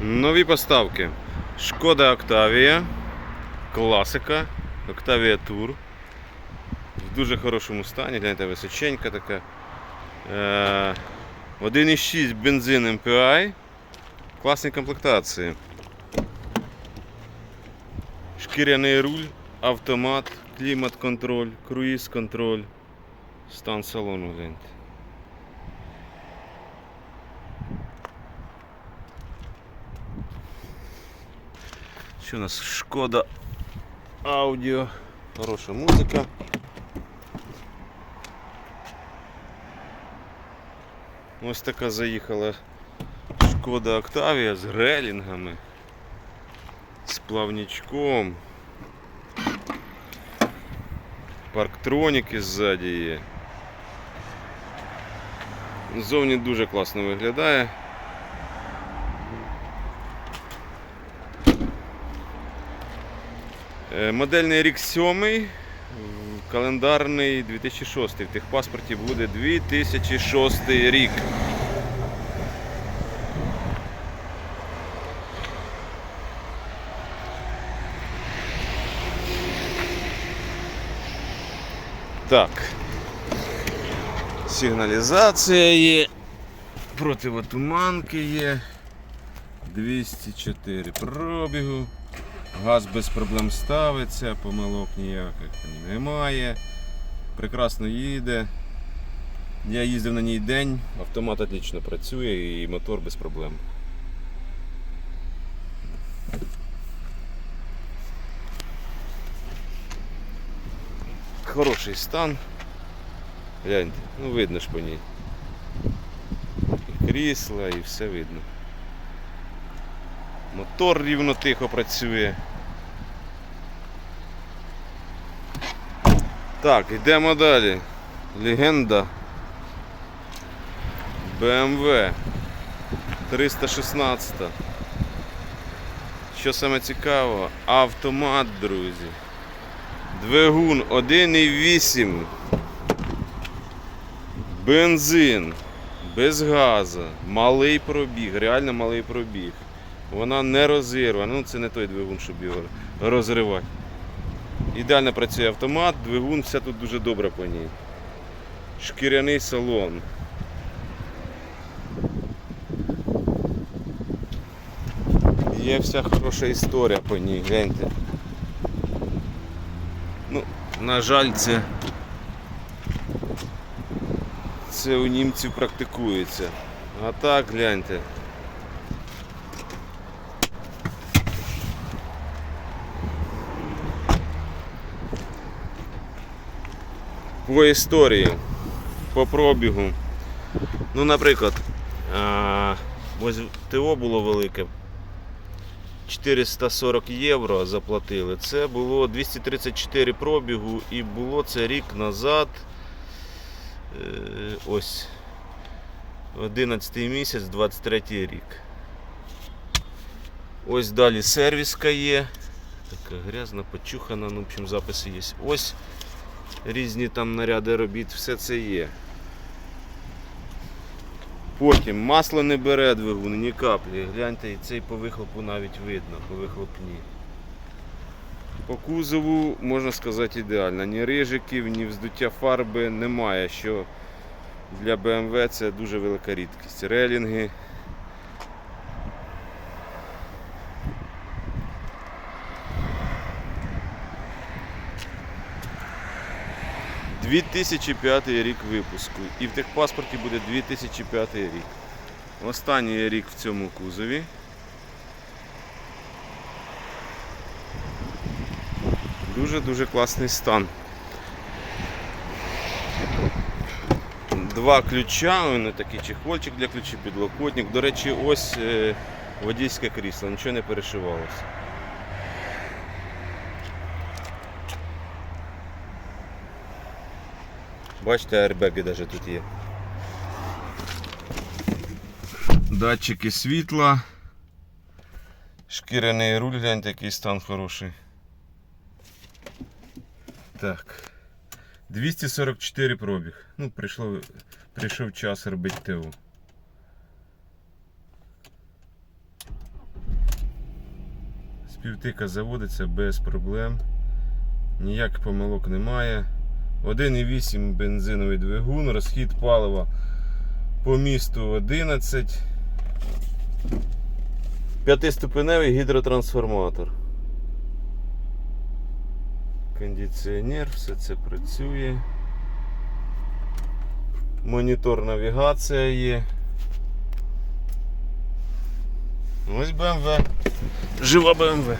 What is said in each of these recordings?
Нові поставки. Шкода Октавія, класика, Октавія Тур. В дуже хорошому стані, гляньте, височенька така. Е, 1,6 бензин MPI. Класні комплектації. Шкіряний руль, автомат, клімат-контроль, круїз-контроль. Стан салону гляньте. Що у нас? Шкода аудіо. Хороша музика. Ось така заїхала Шкода Октавія з релінгами, з плавничком. Парктроніки ззаді є. Зовні дуже класно виглядає. Модельний рік 7, календарний 2006. В техпаспорті буде 2006 рік. Так. Сигналізація є. Противотуманки є. 204 пробігу. Газ без проблем ставиться, помилок ніяких немає. Прекрасно їде. Я їздив на ній день, автомат отлично працює і мотор без проблем. Хороший стан. Гляньте, ну видно ж по ній. І крісла, і все видно. Мотор рівно тихо працює. Так, йдемо далі. Легенда. BMW 316. Що саме цікаво, автомат, друзі. Двигун 1,8. Бензин. Без газу. Малий пробіг, реально малий пробіг. Вона не розірвана. Ну це не той двигун, щоб його розривати. Ідеально працює автомат, двигун, все тут дуже добре по ній. Шкіряний салон. Є вся хороша історія по ній, гляньте. Ну, на жаль, це. Це у німців практикується. А так гляньте. По історії, по пробігу. Ну, наприклад, ось ТО було велике. 440 євро заплатили. Це було 234 пробігу і було це рік назад. Е, Ось 11 місяць, 23 рік. Ось далі сервіска є. Така грязна, почухана, ну, в общем, записи є. Ось різні там наряди робіт, все це є. Потім масло не бере двигун, ні каплі. Гляньте, і цей по вихлопу навіть видно, по вихлопні. По кузову, можна сказати, ідеально. Ні рижиків, ні вздуття фарби немає, що для BMW це дуже велика рідкість. Релінги. – 2005 рік випуску. І в техпаспорті буде 2005 рік. Останній рік в цьому кузові. Дуже-дуже класний стан. Два ключа, вони такий чехольчик для ключів, підлокотник. До речі, ось е, водійське крісло, нічого не перешивалося. Бачите, аербеги навіть тут є. Датчики світла. Шкіряний руль, гляньте, який стан хороший. Так. 244 пробіг. Ну, прийшло, прийшов час робити ТО. Співтика заводиться без проблем. Ніяких помилок немає. 1,8 бензиновий двигун, розхід палива по місту 11. П'ятиступеневий гідротрансформатор. Кондиціонер, все це працює. Монітор навігація є. Ось BMW. Жива BMW.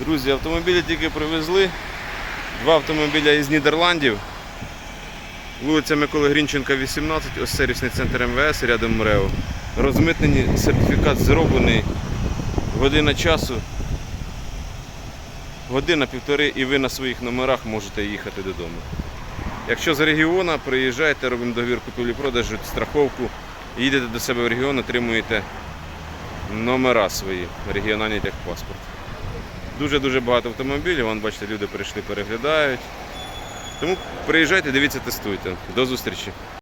Друзі, автомобілі тільки привезли. Два автомобіля із Нідерландів. Вулиця Миколи Грінченка, 18, ось сервісний центр МВС рядом МРЕО. Розмитнені, сертифікат зроблений. Година часу. Година півтори і ви на своїх номерах можете їхати додому. Якщо з регіону, приїжджайте, робимо договір купівлі-продажу, страховку, їдете до себе в регіон, отримуєте номера свої, регіональний техпаспорт. Дуже-дуже багато автомобілів, вон бачите, люди прийшли, переглядають. Тому приїжджайте, дивіться, тестуйте. До зустрічі.